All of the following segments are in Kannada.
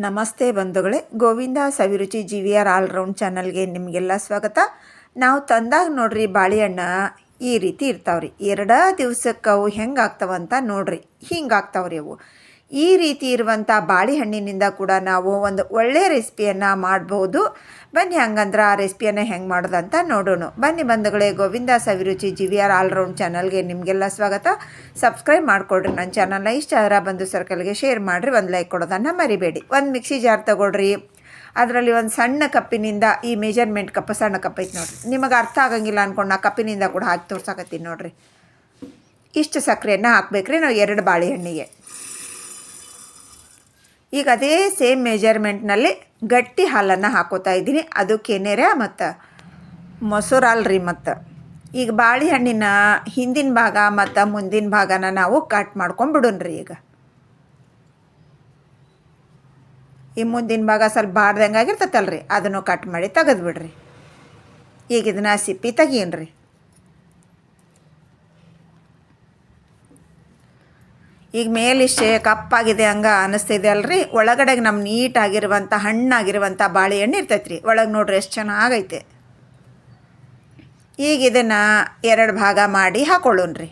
ನಮಸ್ತೆ ಬಂಧುಗಳೇ, Govinda Saviruchi G V R all round ಚಾನಲ್ಗೆ ನಿಮಗೆಲ್ಲ ಸ್ವಾಗತ. ನಾವು ತಂದಾಗ ನೋಡ್ರಿ ಬಾಳೆಹಣ್ಣ ಈ ರೀತಿ ಇರ್ತಾವ್ರಿ. ಎರಡ ದಿವ್ಸಕ್ಕೆ ಅವು ಹೆಂಗೆ ಆಗ್ತಾವಂತ ನೋಡ್ರಿ. ಹಿಂಗೆ ಆಗ್ತಾವ್ರಿ ಅವು. ಈ ರೀತಿ ಇರುವಂಥ ಬಾಳೆಹಣ್ಣಿನಿಂದ ಕೂಡ ನಾವು ಒಂದು ಒಳ್ಳೆಯ ರೆಸಿಪಿಯನ್ನು ಮಾಡ್ಬೋದು. ಬನ್ನಿ ಹಂಗಂದ್ರೆ ಆ ರೆಸಿಪಿಯನ್ನು ಹೆಂಗೆ ಮಾಡೋದಂತ ನೋಡೋಣ. ಬನ್ನಿ ಬಂಧುಗಳೇ, Govinda Saviruchi G V R all round ಚಾನಲ್ಗೆ ನಿಮಗೆಲ್ಲ ಸ್ವಾಗತ. ಸಬ್ಸ್ಕ್ರೈಬ್ ಮಾಡಿಕೊಡ್ರಿ ನನ್ನ ಚಾನಲ್ನ ಇಷ್ಟ ಆದ್ರೆ ಬಂಧು ಸರ್ಕಲ್ಗೆ ಶೇರ್ ಮಾಡಿರಿ, ಒಂದು ಲೈಕ್ ಕೊಡೋದನ್ನು ಮರಿಬೇಡಿ. ಒಂದು ಮಿಕ್ಸಿ ಜಾರ್ ತಗೊಳ್ರಿ. ಅದರಲ್ಲಿ ಒಂದು ಸಣ್ಣ ಕಪ್ಪಿನಿಂದ, ಈ ಮೆಜರ್ಮೆಂಟ್ ಕಪ್ಪು, ಸಣ್ಣ ಕಪ್ ಐತೆ ನೋಡಿರಿ. ನಿಮಗೆ ಅರ್ಥ ಆಗಂಗಿಲ್ಲ ಅಂದ್ಕೊಂಡು ನಾ ಕಪ್ಪಿನಿಂದ ಕೂಡ ಹಾಕಿ ತೋರ್ಸಕತ್ತೀನಿ ನೋಡಿರಿ. ಇಷ್ಟು ಸಕ್ಕರೆಯನ್ನು ಹಾಕ್ಬೇಕ್ರಿ ನಾವು ಎರಡು ಬಾಳೆಹಣ್ಣಿಗೆ. ಈಗ ಅದೇ ಸೇಮ್ ಮೆಜರ್ಮೆಂಟ್ನಲ್ಲಿ ಗಟ್ಟಿ ಹಾಲನ್ನು ಹಾಕೋತಾ ಇದ್ದೀನಿ. ಅದು ಕೆನೆರೆ ಮತ್ತು ಮೊಸರು ಅಲ್ರಿ ಮತ್ತು. ಈಗ ಬಾಳೆಹಣ್ಣಿನ ಹಿಂದಿನ ಭಾಗ ಮತ್ತು ಮುಂದಿನ ಭಾಗನ ನಾವು ಕಟ್ ಮಾಡ್ಕೊಂಡ್ಬಿಡೋಣ್ರಿ ಈಗ. ಈ ಮುಂದಿನ ಭಾಗ ಸ್ವಲ್ಪ ಬಾಡ್ದಂಗೆ ಆಗಿರ್ತೈತಲ್ರಿ, ಅದನ್ನು ಕಟ್ ಮಾಡಿ ತೆಗೆದ್ಬಿಡ್ರಿ ಈಗ ಇದನ್ನ ಸಿಪ್ಪಿ ತೆಗೀನ್ರಿ ಈಗ ಮೇಲಿಷ್ಟೇ ಕಪ್ಪಾಗಿದೆ ಹಂಗೆ ಅನ್ನಿಸ್ತಿದೆ ಅಲ್ರಿ? ಒಳಗಡೆಗೆ ನಮ್ಮ ನೀಟಾಗಿರುವಂಥ ಹಣ್ಣಾಗಿರುವಂಥ ಬಾಳೆಹಣ್ಣು ಇರ್ತೈತೆ ರೀ ಒಳಗೆ ನೋಡ್ರಿ ಎಷ್ಟು ಚೆನ್ನಾಗೈತೆ. ಈಗ ಇದನ್ನು ಎರಡು ಭಾಗ ಮಾಡಿ ಹಾಕೊಳ್ಳೋಣ್ರಿ.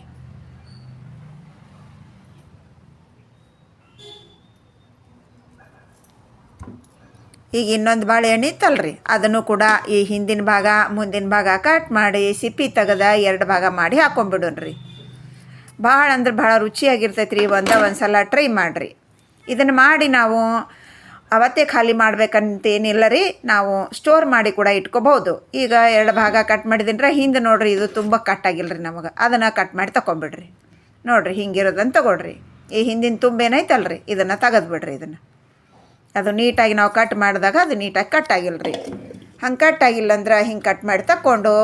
ಈಗ ಇನ್ನೊಂದು ಬಾಳೆಹಣ್ಣು ಇತ್ತಲ್ರಿ. ಅದನ್ನು ಕೂಡ ಈ ಹಿಂದಿನ ಭಾಗ, ಮುಂದಿನ ಭಾಗ ಕಟ್ ಮಾಡಿ ಸಿಪ್ಪಿ ತೆಗೆದ ಎರಡು ಭಾಗ ಮಾಡಿ ಹಾಕೊಂಡ್ಬಿಡೋಣ್ರಿ ಭಾಳ ಅಂದ್ರೆ ಭಾಳ ರುಚಿಯಾಗಿರ್ತೈತೆ ರೀ ಒಂದ ಒಂದು ಸಲ ಟ್ರೈ ಮಾಡಿರಿ. ಇದನ್ನು ಮಾಡಿ ನಾವು ಅವತ್ತೇ ಖಾಲಿ ಮಾಡ್ಬೇಕಂತೇನಿಲ್ಲ ರೀ ನಾವು ಸ್ಟೋರ್ ಮಾಡಿ ಕೂಡ ಇಟ್ಕೋಬಹುದು. ಈಗ ಎರಡು ಭಾಗ ಕಟ್ ಮಾಡಿದ್ರೆ ಹಿಂದೆ ನೋಡಿರಿ ಇದು ತುಂಬ ಕಟ್ ಆಗಿಲ್ಲ ರೀ ನಮಗೆ. ಅದನ್ನು ಕಟ್ ಮಾಡಿ ತೊಗೊಂಬಿಡ್ರಿ ನೋಡಿರಿ ಹಿಂಗಿರೋದನ್ನು ತೊಗೊಳ್ರಿ. ಈ ಹಿಂದಿನ ತುಂಬೇನೈತಲ್ರಿ ಇದನ್ನು ತೆಗೆದ್ಬಿಡ್ರಿ ಇದನ್ನು. ಅದು ನೀಟಾಗಿ ನಾವು ಕಟ್ ಮಾಡಿದಾಗ ಅದು ನೀಟಾಗಿ ಕಟ್ ಆಗಿಲ್ಲ ರೀ ಹಂಗೆ ಕಟ್ ಆಗಿಲ್ಲ ಅಂದ್ರೆ ಹಿಂಗೆ ಕಟ್ ಮಾಡಿ ತಕ್ಕೊಂಡು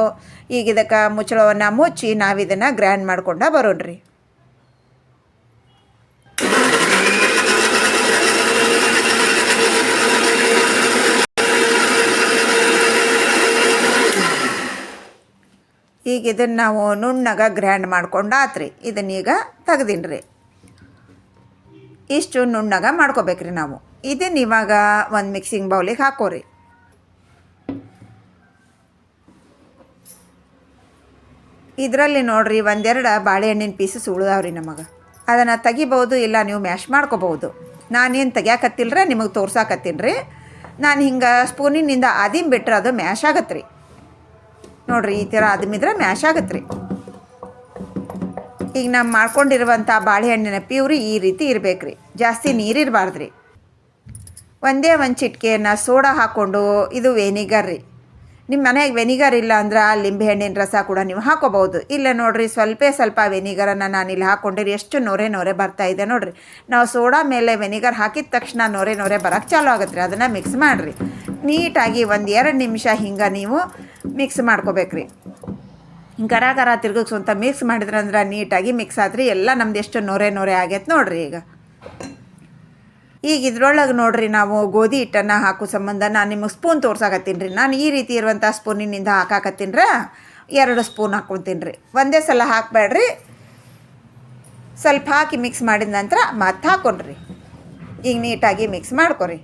ಈಗ ಇದಕ್ಕೆ ಮುಚ್ಚಳವನ್ನು ಮುಚ್ಚಿ ನಾವು ಇದನ್ನು ಗ್ರ್ಯಾಂಡ್ ಮಾಡ್ಕೊಂಡ ಬರೋಣ್ರಿ. ಈಗ ಇದನ್ನು ನಾವು ನುಣ್ಣಗ ಗ್ರ್ಯಾಂಡ್ ಮಾಡ್ಕೊಂಡು ಆತ್ರಿ ಇದನ್ನೀಗ ತೆಗ್ದೀನಿ ರೀ ಇಷ್ಟು ನುಣ್ಣಗ ಮಾಡ್ಕೋಬೇಕ್ರಿ ನಾವು. ಇದನ್ನ ಇವಾಗ ಒಂದು ಮಿಕ್ಸಿಂಗ್ ಬೌಲಿಗೆ ಹಾಕೋರಿ. ಇದರಲ್ಲಿ ನೋಡ್ರಿ ಒಂದೆರಡು ಬಾಳೆಹಣ್ಣಿನ ಪೀಸಸ್ ಉಳಿದಾವ್ರಿ ನಮಗೆ. ಅದನ್ನು ತೆಗಿಬೋದು ಇಲ್ಲ ನೀವು ಮ್ಯಾಶ್ ಮಾಡ್ಕೋಬೋದು ನಾನೇನು ತೆಗಿಯಾಕತ್ತಿಲ್ರಿ, ನಿಮಗೆ ತೋರ್ಸಾಕತ್ತೀನಿ ರೀ ನಾನು ಹಿಂಗೆ ಸ್ಪೂನಿನಿಂದ ಆದಿಮ್ ಬಿಟ್ಟರೆ ಅದು ಮ್ಯಾಶ್ ಆಗತ್ತೆ ರೀ ನೋಡ್ರಿ, ಈ ಥರ ಆದಮಿದ್ರೆ ಮ್ಯಾಶ್ ಆಗತ್ತೆ ರೀ ಈಗ ನಾವು ಮಾಡ್ಕೊಂಡಿರುವಂಥ ಬಾಳೆಹಣ್ಣಿನ ಪ್ಯೂರಿ ಈ ರೀತಿ ಇರಬೇಕು ರೀ ಜಾಸ್ತಿ ನೀರಿರಬಾರ್ದು ರೀ ಒಂದೇ ಒಂದು ಚಿಟಿಕೆಯನ್ನು ಸೋಡಾ ಹಾಕ್ಕೊಂಡು ಇದು ವೆನಿಗರ್ ರೀ. ನಿಮ್ಮ ಮನೆಗೆ ವೆನಿಗರ್ ಇಲ್ಲ ಅಂದ್ರೆ ಆ ಲಿಂಬೆಹಣ್ಣಿನ ರಸ ಕೂಡ ನೀವು ಹಾಕೋಬಹುದು. ಇಲ್ಲ ನೋಡ್ರಿ, ಸ್ವಲ್ಪ ಸ್ವಲ್ಪ ವೆನಿಗರನ್ನು ನಾನು ಇಲ್ಲಿ ಹಾಕ್ಕೊಂಡಿರಿ. ಎಷ್ಟು ನೊರೆ ನೊರೆ ಬರ್ತಾ ಇದೆ ನೋಡ್ರಿ. ನಾವು ಸೋಡಾ ಮೇಲೆ ವೆನಿಗರ್ ಹಾಕಿದ ತಕ್ಷಣ ನೊರೆ ನೊರೆ ಬರೋಕ್ಕೆ ಚಾಲು ಆಗುತ್ತೆ ರೀ, ಅದನ್ನು ಮಿಕ್ಸ್ ಮಾಡಿರಿ. ನೀಟಾಗಿ ಒಂದು ಎರಡು ನಿಮಿಷ ಹಿಂಗೆ ನೀವು ಮಿಕ್ಸ್ ಮಾಡ್ಕೋಬೇಕ್ರಿ. ಗರ ಗರ ತಿರ್ಗಿಸ್ಕೊಂತ ಮಿಕ್ಸ್ ಮಾಡಿದ್ರಂದ್ರೆ ನೀಟಾಗಿ ಮಿಕ್ಸ್ ಆದ್ರಿ ಎಲ್ಲ ನಮ್ದು ಎಷ್ಟು ನೊರೆ ನೊರೆ ಆಗೈತೆ ನೋಡ್ರಿ ಈಗ. ಈಗ ಇದ್ರೊಳಗೆ ನೋಡ್ರಿ ನಾವು ಗೋಧಿ ಹಿಟ್ಟನ್ನು ಹಾಕೋ ಸಂಬಂಧ ನಾನು ನಿಮಗೆ ಸ್ಪೂನ್ ತೋರ್ಸಾಕತ್ತೀನಿ ರೀ. ನಾನು ಈ ರೀತಿ ಇರುವಂಥ ಸ್ಪೂನಿನಿಂದ ಹಾಕಾಕತ್ತೀನಿ ಎರಡು ಸ್ಪೂನ್ ಹಾಕ್ಕೊತೀನಿ ರೀ. ಒಂದೇ ಸಲ ಹಾಕಬೇಡ್ರಿ. ಸ್ವಲ್ಪ ಹಾಕಿ ಮಿಕ್ಸ್ ಮಾಡಿದ ನಂತರ ಮತ್ತೆ ಹಾಕೊಂಡ್ರಿ. ಈಗ ನೀಟಾಗಿ ಮಿಕ್ಸ್ ಮಾಡ್ಕೊರಿ.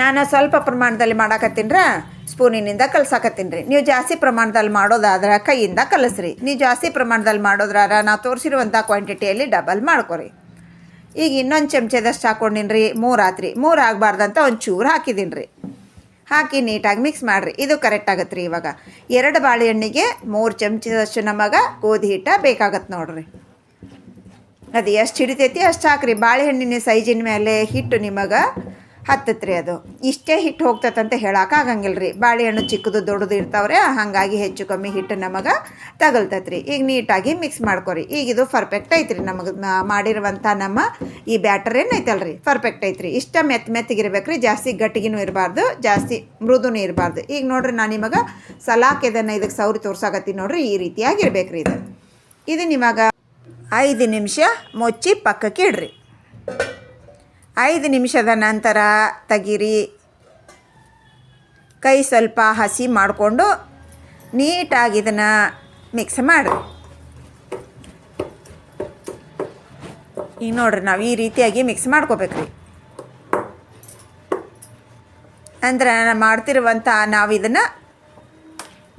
ನಾನು ಸ್ವಲ್ಪ ಪ್ರಮಾಣದಲ್ಲಿ ಮಾಡಾಕತ್ತೀನಿ ರೀ. ಸ್ಪೂನಿನಿಂದ ಕಲಸಾಕತ್ತೀನಿ ರೀ. ನೀವು ಜಾಸ್ತಿ ಪ್ರಮಾಣದಲ್ಲಿ ಮಾಡೋದಾದ್ರೆ ಕೈಯಿಂದ ಕಲಸ್ರಿ. ನೀವು ಜಾಸ್ತಿ ಪ್ರಮಾಣದಲ್ಲಿ ಮಾಡೋದ್ರಾರ ನಾವು ತೋರಿಸಿರುವಂಥ ಕ್ವಾಂಟಿಟಿಯಲ್ಲಿ ಡಬಲ್ ಮಾಡ್ಕೊರಿ. ಈಗ ಇನ್ನೊಂದು ಚಮಚದಷ್ಟು ಹಾಕೊಂಡಿನಿ ರೀ ಮೂರು ಆತ್ರಿ. ಮೂರು ಆಗಬಾರ್ದಂತ ಒಂದು ಚೂರು ಹಾಕಿದ್ದೀನಿ ರೀ ಹಾಕಿ ನೀಟಾಗಿ ಮಿಕ್ಸ್ ಮಾಡಿರಿ. ಇದು ಕರೆಕ್ಟ್ ಆಗತ್ತೆ ರೀ ಇವಾಗ. ಎರಡು ಬಾಳೆಹಣ್ಣಿಗೆ ಮೂರು ಚಮಚದಷ್ಟು ನಮಗೆ ಗೋಧಿ ಹಿಟ್ಟ ಬೇಕಾಗತ್ತೆ ನೋಡ್ರಿ. ಅದು ಎಷ್ಟು ಹಿಡಿತೈತಿ ಅಷ್ಟು ಹಾಕ್ರಿ. ಬಾಳೆಹಣ್ಣಿನ ಸೈಜಿನ ಮೇಲೆ ಹಿಟ್ಟು ನಿಮಗೆ ಹತ್ತತ್ತೆ ರೀ ಅದು. ಇಷ್ಟೇ ಹಿಟ್ಟು ಹೋಗ್ತೈತಂತ ಹೇಳೋಕ್ಕಾಗಂಗಿಲ್ಲ ರೀ ಬಾಳೆಹಣ್ಣು ಚಿಕ್ಕದು ದೊಡ್ಡದು ಇರ್ತಾವ್ರೆ, ಹಾಗಾಗಿ ಹೆಚ್ಚು ಕಮ್ಮಿ ಹಿಟ್ಟು ನಮಗೆ ತಗಲ್ತತ್ರಿ. ಈಗ ನೀಟಾಗಿ ಮಿಕ್ಸ್ ಮಾಡ್ಕೊರಿ. ಈಗ ಇದು ಪರ್ಫೆಕ್ಟ್ ಐತ್ರಿ ನಮಗೆ ಮಾಡಿರುವಂಥ ನಮ್ಮ ಈ ಬ್ಯಾಟರ್ ಏನೈತಲ್ಲ ರೀ ಪರ್ಫೆಕ್ಟ್ ಐತ್ರಿ. ಇಷ್ಟ ಮೆತ್ತ ಮೆತ್ತಗಿರ್ಬೇಕು ರೀ ಜಾಸ್ತಿ ಗಟ್ಟಿಗಿನೂ ಇರಬಾರ್ದು, ಜಾಸ್ತಿ ಮೃದುನೂ ಇರಬಾರ್ದು. ಈಗ ನೋಡ್ರಿ ನಾನು ನಿಮಗೆ ಸಲಾಕ್ ಇದನ್ನು ಇದಕ್ಕೆ ಸೌರಿ ತೋರ್ಸಾಕತ್ತೀನಿ ನೋಡ್ರಿ, ಈ ರೀತಿಯಾಗಿರ್ಬೇಕು ರೀ ಇದು ಇದನ್ನ ಐದು ನಿಮಿಷ ಮುಚ್ಚಿ ಪಕ್ಕಕ್ಕೆ ಇಡ್ರಿ. ಐದು ನಿಮಿಷದ ನಂತರ ತೆಗಿರಿ. ಕೈ ಸ್ವಲ್ಪ ಹಸಿ ಮಾಡಿಕೊಂಡು ನೀಟಾಗಿ ಇದನ್ನು ಮಿಕ್ಸ್ ಮಾಡಿ ಈಗ ನೋಡ್ರಿ, ನಾವು ಈ ರೀತಿಯಾಗಿ ಮಿಕ್ಸ್ ಮಾಡ್ಕೋಬೇಕ್ರಿ. ಅಂದ್ರೆ ಮಾಡ್ತಿರುವಂಥ ನಾವು ಇದನ್ನು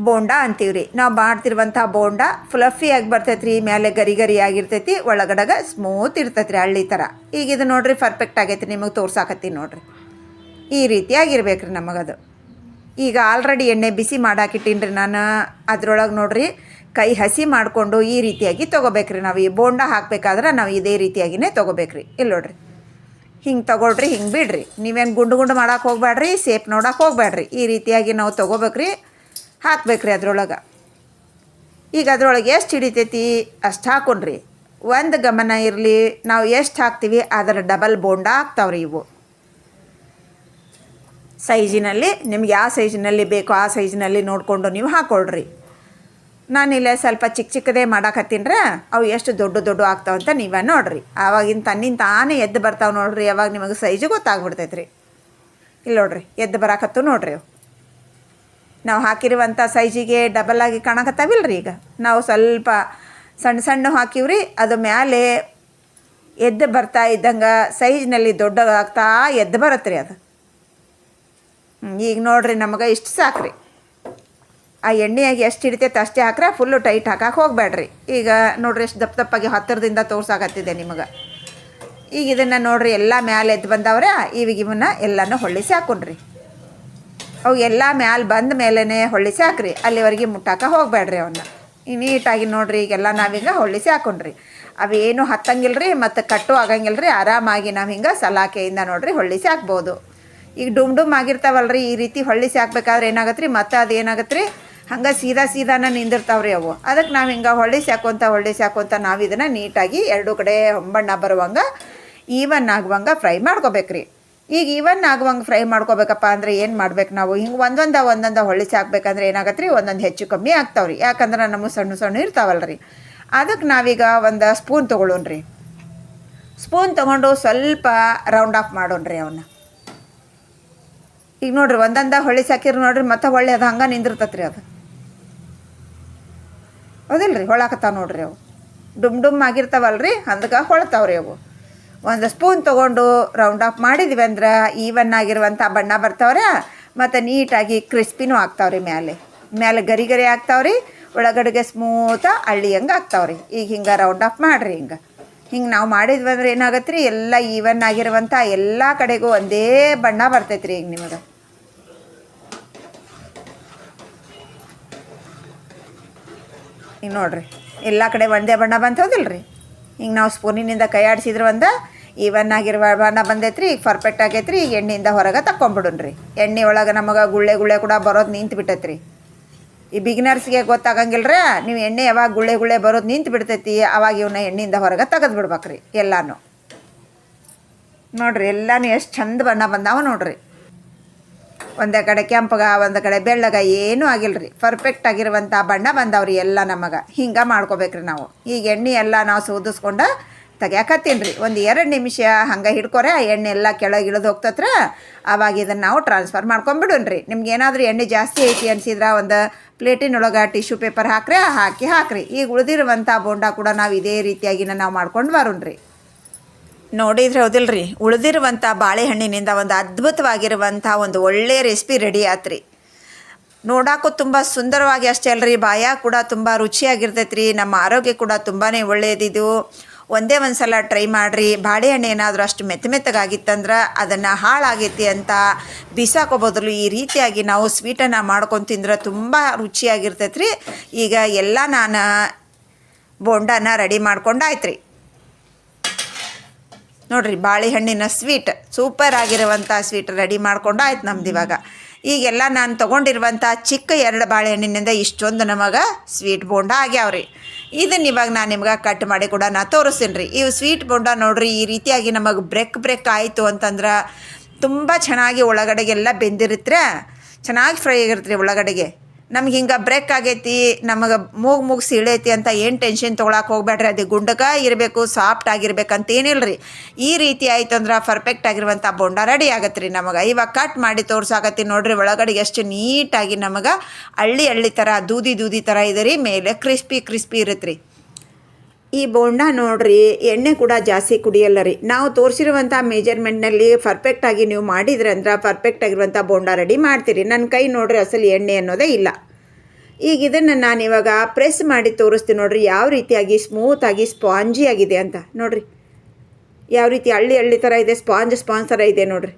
ಬೋಂಡ ಅಂತೀವಿ ರೀ ನಾವು ಮಾಡ್ತಿರುವಂಥ ಬೋಂಡ ಫ್ಲಫಿಯಾಗಿ ಬರ್ತೈತೆ ರೀ ಮೇಲೆ ಗರಿ ಗರಿ ಆಗಿರ್ತೈತಿ, ಒಳಗಡೆಗ ಸ್ಮೂತ್ ಇರ್ತೈತೆ ರೀ ಹಳ್ಳಿ ಥರ ಈಗ ಇದು ನೋಡ್ರಿ ಪರ್ಫೆಕ್ಟ್ ಆಗೈತಿ ನಿಮಗೆ ತೋರ್ಸಾಕತ್ತೀನಿ ನೋಡ್ರಿ. ಈ ರೀತಿಯಾಗಿರ್ಬೇಕು ರೀ ನಮಗದು. ಈಗ ಆಲ್ರೆಡಿ ಎಣ್ಣೆ ಬಿಸಿ ಮಾಡಾಕಿಟ್ಟೀನಿ ರೀ ನಾನು. ಅದ್ರೊಳಗೆ ನೋಡ್ರಿ, ಕೈ ಹಸಿ ಮಾಡಿಕೊಂಡು ಈ ರೀತಿಯಾಗಿ ತೊಗೋಬೇಕ್ರಿ ನಾವು. ಈ ಬೋಂಡ ಹಾಕಬೇಕಾದ್ರೆ ನಾವು ಇದೇ ರೀತಿಯಾಗಿನೇ ತೊಗೋಬೇಕ್ರಿ. ಇಲ್ಲಿ ನೋಡ್ರಿ. ಹಿಂಗೆ ತೊಗೊಳ್ರಿ, ಹಿಂಗೆ ಬಿಡ್ರಿ. ನೀವೇನು ಗುಂಡು ಗುಂಡು ಮಾಡಕ್ಕೆ ಹೋಗ್ಬೇಡ್ರಿ ಸೇಪ್ ನೋಡೋಕೆ ಹೋಗ್ಬೇಡ್ರಿ ಈ ರೀತಿಯಾಗಿ ನಾವು ತೊಗೋಬೇಕ್ರಿ. ಹಾಕ್ಬೇಕ್ರಿ ಅದ್ರೊಳಗೆ. ಈಗ ಅದ್ರೊಳಗೆ ಎಷ್ಟು ಹಿಡಿತೈತಿ ಅಷ್ಟು ಹಾಕೊಂಡ್ರಿ. ಒಂದು ಗಮನ ಇರಲಿ, ನಾವು ಎಷ್ಟು ಹಾಕ್ತೀವಿ ಅದರ ಡಬಲ್ ಬೋಂಡ ಆಗ್ತಾವ್ರಿ ಇವು. ಸೈಜಿನಲ್ಲಿ, ನಿಮ್ಗೆ ಯಾವ ಸೈಜಿನಲ್ಲಿ ಬೇಕೋ ಆ ಸೈಜಿನಲ್ಲಿ ನೋಡಿಕೊಂಡು ನೀವು ಹಾಕೊಳ್ರಿ. ನಾನಿಲ್ಲ ಸ್ವಲ್ಪ ಚಿಕ್ಕ ಚಿಕ್ಕದೇ ಮಾಡಾಕತ್ತೀನ್ರ, ಅವು ಎಷ್ಟು ದೊಡ್ಡ ದೊಡ್ಡ ಆಗ್ತಾವಂತ ನೀವೇ ನೋಡ್ರಿ. ಆವಾಗಿನ ತನ್ನಿಂದ ತಾನೇ ಎದ್ದು ಬರ್ತಾವೆ ನೋಡ್ರಿ, ಅವಾಗ ನಿಮಗೆ ಸೈಜು ಗೊತ್ತಾಗ್ಬಿಡ್ತೈತ್ರಿ. ಇಲ್ಲಿ ನೋಡ್ರಿ, ಎದ್ದು ಬರಾಕತ್ತು ನೋಡ್ರಿ ಅವು. ನಾವು ಹಾಕಿರುವಂಥ ಸೈಜಿಗೆ ಡಬಲ್ ಆಗಿ ಕಾಣಕತ್ತಾವಿಲ್ಲ ರೀ ಈಗ. ನಾವು ಸ್ವಲ್ಪ ಸಣ್ಣ ಸಣ್ಣ ಹಾಕಿವ್ರಿ, ಅದು ಮ್ಯಾಲೆ ಎದ್ದು ಬರ್ತಾ ಇದ್ದಂಗೆ ಸೈಜ್ನಲ್ಲಿ ದೊಡ್ಡದಾಗ್ತಾ ಎದ್ದು ಬರುತ್ತೆ ರೀ ಅದು ಈಗ ನೋಡ್ರಿ ನಮಗೆ ಇಷ್ಟು ಸಾಕ್ರಿ. ಆ ಎಣ್ಣೆಯಾಗಿ ಎಷ್ಟು ಹಿಡಿತೈತೆ ಅಷ್ಟೇ ಹಾಕ್ರೆ ಫುಲ್ಲು ಟೈಟ್ ಹಾಕಕ್ಕೆ ಹೋಗ್ಬೇಡ್ರಿ. ಈಗ ನೋಡ್ರಿ ಎಷ್ಟು ದಪ್ಪ ದಪ್ಪಾಗಿ ಹತ್ತಿರದಿಂದ ತೋರ್ಸಾಕತ್ತಿದೆ ನಿಮಗೆ. ಈಗ ಇದನ್ನು ನೋಡ್ರಿ, ಎಲ್ಲ ಮ್ಯಾಲೆ ಎದ್ದು ಬಂದವ್ರೆ ಇವನ್ನ ಎಲ್ಲನೂ ಹೊಳ್ಳಿಸಿ ಹಾಕೊಂಡ್ರಿ ಅವು ಎಲ್ಲ ಮ್ಯಾಲೆ ಬಂದ ಮೇಲೇ ಹೊಳ್ಳಿಸಿ ಹಾಕ್ರಿ ಅಲ್ಲಿವರೆಗೆ ಮುಟ್ಟಾಕ ಹೋಗ್ಬೇಡ್ರಿ ಅವನ್ನ ಈ ನೀಟಾಗಿ ನೋಡ್ರಿ, ಈಗೆಲ್ಲ ನಾವೀಗ ಹೊಳ್ಳಿಸಿ ಹಾಕೊಂಡ್ರಿ ಅವೇನು ಹತ್ತಂಗಿಲ್ಲ ರೀ ಮತ್ತು ಕಟ್ಟು ಆಗಂಗಿಲ್ಲ ರೀ ಆರಾಮಾಗಿ ನಾವು ಹಿಂಗೆ ಸಲಾಕೆಯಿಂದ ನೋಡ್ರಿ ಹೊಳ್ಳಿಸಿ ಹಾಕ್ಬೋದು ಈಗ ಡುಮ್ ಡುಮ್ ಆಗಿರ್ತಾವಲ್ರಿ, ಈ ರೀತಿ ಹೊಳ್ಳಿಸಿ ಹಾಕ್ಬೇಕಾದ್ರೆ ಏನಾಗತ್ತೆ ರೀ ಮತ್ತೆ ಅದು ಏನಾಗತ್ತೆ ರೀ ಹಂಗೆ ಸೀದಾ ಸೀದಾನ ನಿಂದಿರ್ತಾವ್ರಿ ಅವು. ಅದಕ್ಕೆ ನಾವು ಹಿಂಗೆ ಹೊಳ್ಳಿಸಿ ಹಾಕೋಂತ ಹೊಳ್ಳಿಸಿ ಹಾಕೋಂತ ನಾವು ಇದನ್ನು ನೀಟಾಗಿ ಎರಡೂ ಕಡೆ ಹೊಂಬಣ್ಣ ಬರುವಂಗೆ ಈವನ್ ಆಗುವಂಗೆ ಫ್ರೈ ಮಾಡ್ಕೋಬೇಕ್ರಿ. ಈಗ ಈವನ್ ಆಗುವಂಗೆ ಫ್ರೈ ಮಾಡ್ಕೋಬೇಕಪ್ಪ ಅಂದರೆ ಏನು ಮಾಡ್ಬೇಕು ನಾವು? ಹಿಂಗೆ ಒಂದೊಂದ ಒಂದೊಂದ ಹೊಳ್ಳಿ ಹಾಕ್ಬೇಕಂದ್ರೆ ಏನಾಗತ್ತೆ ರೀ ಒಂದೊಂದು ಹೆಚ್ಚು ಕಮ್ಮಿ ಆಗ್ತಾವ್ರಿ. ಯಾಕಂದ್ರೆ ನಮಗೆ ಸಣ್ಣ ಸಣ್ಣ ಇರ್ತಾವಲ್ರಿ. ಅದಕ್ಕೆ ನಾವೀಗ ಒಂದು ಸ್ಪೂನ್ ತೊಗೊಳ್ಳೋಣ್ರಿ ಸ್ಪೂನ್ ತೊಗೊಂಡು ಸ್ವಲ್ಪ ರೌಂಡ್ ಆಫ್ ಮಾಡೋಣ್ರಿ ಅವನ್ನ ಈಗ ನೋಡ್ರಿ ಒಂದೊಂದ ಹೊಳ್ಳಿ ಹಾಕಿರಿ ನೋಡ್ರಿ ಮತ್ತೆ ಹೊಳ್ಳಿ ಅದು ಹಂಗೆ ನಿಂದಿರ್ತತ್ರಿ ರೀ ಅದು. ಹೌದಿಲ್ಲ ರೀ ಹೊಳಾಕತ್ತಾವ ನೋಡ್ರಿ ಅವು. ಡುಮ್ ಡುಮ್ ಆಗಿರ್ತಾವಲ್ರಿ? ಅಂದ್ಗೆ ಹೊಳ್ತಾವ್ರಿ ಅವು. ಒಂದು ಸ್ಪೂನ್ ತೊಗೊಂಡು ರೌಂಡ್ ಆಫ್ ಮಾಡಿದ್ವಿ ಅಂದ್ರೆ ಈವನ್ ಆಗಿರುವಂಥ ಬಣ್ಣ ಬರ್ತಾವ್ರೆ, ಮತ್ತು ನೀಟಾಗಿ ಕ್ರಿಸ್ಪಿನೂ ಆಗ್ತಾವ್ರಿ ಮ್ಯಾಲೆ. ಮ್ಯಾಲೆ ಗರಿ ಗರಿ ಆಗ್ತಾವ್ರಿ, ಒಳಗಡೆಗೆ ಸ್ಮೂತ ಹಳ್ಳಿ ಹಂಗೆ ಆಗ್ತಾವ್ರಿ. ಈಗ ಹಿಂಗೆ ರೌಂಡ್ ಆಫ್ ಮಾಡಿರಿ ಹಿಂಗೆ. ಹಿಂಗೆ ನಾವು ಮಾಡಿದ್ವಿ ಅಂದ್ರೆ ಏನಾಗತ್ತೆ ರೀ ಎಲ್ಲ ಈವನ್ ಆಗಿರುವಂಥ ಎಲ್ಲ ಕಡೆಗೂ ಒಂದೇ ಬಣ್ಣ ಬರ್ತೈತೆ ರೀ ಈಗ ನಿಮಗೆ. ಈಗ ನೋಡ್ರಿ, ಎಲ್ಲ ಕಡೆ ಒಂದೇ ಬಣ್ಣ ಬಂತೋದಿಲ್ಲ ರೀ ಹಿಂಗೆ ನಾವು ಸ್ಪೂನಿನಿಂದ ಕೈ ಆಡಿಸಿದ್ರೆ ಒಂದು ಈವನ್ ಆಗಿರುವ ಬಣ್ಣ ಬಂದೈತ್ರಿ, ಈಗ ಪರ್ಫೆಕ್ಟ್ ಆಗೈತ್ರಿ, ಈಗ ಎಣ್ಣೆಯಿಂದ ಹೊರಗೆ ತಕ್ಕೊಂಬಿಡುನ್ರಿ. ಎಣ್ಣೆ ಒಳಗೆ ನಮಗೆ ಗುಳ್ಳೆ ಗುಳ್ಳೆ ಕೂಡ ಬರೋದು ನಿಂತು ಬಿಟ್ಟೈತ್ರಿ ಈ ಬಿಗಿನರ್ಸ್ಗೆ ರೀ ನೀವು ಎಣ್ಣೆ ಯಾವಾಗ ಗುಳ್ಳೆ ಗುಳ್ಳೆ ಬರೋದು ನಿಂತು ಬಿಡ್ತೈತಿ ಅವಾಗ ಇವನ್ನ ಎಣ್ಣೆಯಿಂದ ಹೊರಗೆ ತೆಗೆದು ಬಿಡ್ಬೇಕ್ರಿ ಎಲ್ಲಾನು. ನೋಡ್ರಿ, ಎಲ್ಲಾನು ಎಷ್ಟು ಚಂದ ಬಣ್ಣ ಬಂದಾವ ನೋಡ್ರಿ. ಒಂದೇ ಕಡೆ ಕೆಂಪಗ, ಒಂದು ಕಡೆ ಬೆಳ್ಳಗ, ಏನೂ ಆಗಿಲ್ಲ ರೀ ಪರ್ಫೆಕ್ಟ್ ಆಗಿರುವಂಥ ಬಣ್ಣ ಬಂದಾವ್ರಿ ಎಲ್ಲ ನಮಗೆ. ಹಿಂಗೆ ಮಾಡ್ಕೋಬೇಕ್ರಿ ನಾವು. ಈಗ ಎಣ್ಣೆ ಎಲ್ಲ ನಾವು ಸೋದಿಸ್ಕೊಂಡು ತೆಗ್ಯಾಕತ್ತೀನಿ ರೀ ಒಂದು ಎರಡು ನಿಮಿಷ ಹಂಗೆ ಹಿಡ್ಕೊರೆ ಆ ಎಣ್ಣೆ ಎಲ್ಲ ಕೆಳಗೆ ಇಳಿದು ಹೋಗ್ತತ್ರ? ಅವಾಗ ಇದನ್ನು ನಾವು ಟ್ರಾನ್ಸ್ಫರ್ ಮಾಡ್ಕೊಂಬಿಡೋಣ್ರಿ. ನಿಮ್ಗೆ ಏನಾದರೂ ಎಣ್ಣೆ ಜಾಸ್ತಿ ಐತಿ ಅನ್ಸಿದ್ರೆ ಒಂದು ಪ್ಲೇಟಿನೊಳಗೆ ಟಿಶ್ಯೂ ಪೇಪರ್ ಹಾಕ್ರೆ ಹಾಕಿ ಹಾಕ್ರಿ. ಈಗ ಉಳಿದಿರುವಂಥ ಬೋಂಡ ಕೂಡ ನಾವು ಇದೇ ರೀತಿಯಾಗಿನ ನಾವು ಮಾಡ್ಕೊಂಡು ಬರೋಣ್ರಿ. ನೋಡಿದ್ರೆ ಹೌದಿಲ್ರಿ. ಉಳಿದಿರುವಂಥ ಬಾಳೆಹಣ್ಣಿನಿಂದ ಒಂದು ಅದ್ಭುತವಾಗಿರುವಂಥ ಒಂದು ಒಳ್ಳೆಯ ರೆಸಿಪಿ ರೆಡಿ ಆತ್ರಿ. ನೋಡೋಕ್ಕೂ ತುಂಬ ಸುಂದರವಾಗಿ ಅಷ್ಟೇ ಅಲ್ರಿ. ಬಾಯ ಕೂಡ ತುಂಬ ರುಚಿಯಾಗಿರ್ತೈತೆ ರೀ ನಮ್ಮ ಆರೋಗ್ಯ ಕೂಡ ತುಂಬಾ ಒಳ್ಳೆಯದಿದು ಒಂದೇ ಒಂದು ಸಲ ಟ್ರೈ ಮಾಡಿರಿ ಬಾಳೆಹಣ್ಣು ಏನಾದರೂ ಅಷ್ಟು ಮೆತ್ತ ಮೆತ್ತಗಾಗಿತ್ತಂದ್ರೆ ಅದನ್ನು ಹಾಳಾಗೈತಿ ಅಂತ ಬಿಸಾಕೋ ಬದಲು ಈ ರೀತಿಯಾಗಿ ನಾವು ಸ್ವೀಟನ್ನು ಮಾಡ್ಕೊಂಡು ತಿಂದ್ರೆ ತುಂಬ ರುಚಿಯಾಗಿರ್ತೈತೆ ರೀ ಈಗ ಎಲ್ಲ ನಾನು ಬೋಂಡನ ರೆಡಿ ಮಾಡ್ಕೊಂಡು ಆಯ್ತು ರೀ ನೋಡ್ರಿ ಬಾಳೆಹಣ್ಣಿನ ಸ್ವೀಟ್ ಸೂಪರ್ ಆಗಿರುವಂಥ ಸ್ವೀಟ್ ರೆಡಿ ಮಾಡ್ಕೊಂಡು ಆಯ್ತು ನಮ್ದು ಇವಾಗ. ಈಗೆಲ್ಲ ನಾನು ತೊಗೊಂಡಿರುವಂಥ ಚಿಕ್ಕ ಎರಡು ಬಾಳೆಹಣ್ಣಿನಿಂದ ಇಷ್ಟೊಂದು ನಮಗೆ ಸ್ವೀಟ್ ಬೋಂಡ ಆಗ್ಯಾವ್ರಿ. ಇದನ್ನ ಇವಾಗ ನಾನು ನಿಮ್ಗೆ ಕಟ್ ಮಾಡಿ ಕೂಡ ನಾ ತೋರಿಸ್ತೀನಿ ರೀ. ಇವು ಸ್ವೀಟ್ ಬೋಂಡ ನೋಡ್ರಿ, ಈ ರೀತಿಯಾಗಿ ನಮಗೆ ಬ್ರೆಕ್ ಬ್ರೆಕ್ ಆಯಿತು ಅಂತಂದ್ರೆ ತುಂಬ ಚೆನ್ನಾಗಿ ಒಳಗಡೆಗೆಲ್ಲ ಬೆಂದಿರುತ್ತೆ ಚೆನ್ನಾಗಿ ಫ್ರೈ ಆಗಿರುತ್ತೆ ರೀ ಒಳಗಡೆಗೆ. ನಮ್ಗೆ ಹಿಂಗೆ ಬ್ರೇಕ್ ಆಗೈತಿ, ನಮಗೆ ಮೂಗ್ ಮೂಗು ಸೀಳೈತಿ ಅಂತ ಏನು ಟೆನ್ಷನ್ ತೊಗೊಳಕ್ಕೆ ಹೋಗ್ಬೇಡ್ರಿ ಅದು ಗುಂಡಕ ಇರಬೇಕು ಸಾಫ್ಟ್ ಆಗಿರ್ಬೇಕಂತ ಏನಿಲ್ಲ ರೀ ಈ ರೀತಿ ಆಯ್ತು ಅಂದ್ರೆ ಪರ್ಫೆಕ್ಟ್ ಆಗಿರುವಂಥ ಬೊಂಡ ರೆಡಿ ಆಗತ್ತೆ ರೀ ನಮಗೆ. ಇವಾಗ ಕಟ್ ಮಾಡಿ ತೋರ್ಸಾಕತ್ತಿ ನೋಡ್ರಿ, ಒಳಗಡೆ ಎಷ್ಟು ನೀಟಾಗಿ ನಮಗೆ ಹಳ್ಳಿ ಹಳ್ಳಿ ಥರ ದೂದಿ ದೂದಿ ಥರ ಇದೆ ರೀ ಮೇಲೆ ಕ್ರಿಸ್ಪಿ ಕ್ರಿಸ್ಪಿ ಇರುತ್ತೆ ರೀ ಈ ಬೋಂಡ ನೋಡ್ರಿ, ಎಣ್ಣೆ ಕೂಡ ಜಾಸ್ತಿ ಕುಡಿಯಲ್ಲ ರೀ. ನಾವು ತೋರಿಸಿರುವಂಥ ಮೆಜರ್ಮೆಂಟ್ನಲ್ಲಿ ಪರ್ಫೆಕ್ಟಾಗಿ ನೀವು ಮಾಡಿದ್ರೆ ಅಂದ್ರೆ ಪರ್ಫೆಕ್ಟ್ ಆಗಿರುವಂಥ ಬೋಂಡ ರೆಡಿ ಮಾಡ್ತೀರಿ. ನನ್ನ ಕೈ ನೋಡ್ರಿ ಅಸಲು ಎಣ್ಣೆ ಅನ್ನೋದೇ ಇಲ್ಲ. ಈಗ ಇದನ್ನು ನಾನು ಇವಾಗ ಪ್ರೆಸ್ ಮಾಡಿ ತೋರಿಸ್ತೀನಿ ನೋಡ್ರಿ, ಯಾವ ರೀತಿಯಾಗಿ ಸ್ಮೂತಾಗಿ ಸ್ಪಾಂಜಿ ಆಗಿದೆ ಅಂತ. ನೋಡ್ರಿ, ಯಾವ ರೀತಿ ಹಳ್ಳಿ ಹಳ್ಳಿ ಥರ ಇದೆ ಸ್ಪಾಂಜ್ ಸ್ಪಾಂಜ್ ಥರ ಇದೆ ನೋಡ್ರಿ.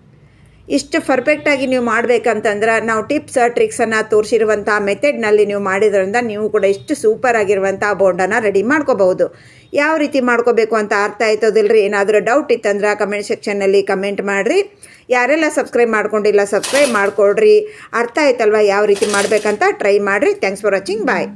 ಇಷ್ಟು ಪರ್ಫೆಕ್ಟಾಗಿ ನೀವು ಮಾಡಬೇಕಂತಂದ್ರೆ ನಾವು ಟಿಪ್ಸ್ ಟ್ರಿಕ್ಸನ್ನು ತೋರಿಸಿರುವಂಥ ಮೆಥಡ್ನಲ್ಲಿ ನೀವು ಮಾಡಿದ್ರಿಂದ ನೀವು ಕೂಡ ಇಷ್ಟು ಸೂಪರ್ ಆಗಿರುವಂಥ ಬೋಂಡನ ರೆಡಿ ಮಾಡ್ಕೋಬಹುದು. ಯಾವ ರೀತಿ ಮಾಡ್ಕೋಬೇಕು ಅಂತ ಅರ್ಥ ಆಯ್ತದಿಲ್ರಿ ಏನಾದರೂ ಡೌಟ್ ಇತ್ತಂದ್ರೆ ಕಮೆಂಟ್ ಸೆಕ್ಷನ್ನಲ್ಲಿ ಕಮೆಂಟ್ ಮಾಡಿರಿ. ಯಾರೆಲ್ಲ ಸಬ್ಸ್ಕ್ರೈಬ್ ಮಾಡ್ಕೊಂಡಿಲ್ಲ ಸಬ್ಸ್ಕ್ರೈಬ್ ಮಾಡಿಕೊಡ್ರಿ. ಅರ್ಥ ಆಯ್ತಲ್ವ? ಯಾವ ರೀತಿ ಮಾಡಬೇಕಂತ ಟ್ರೈ ಮಾಡಿರಿ. Thanks for watching bye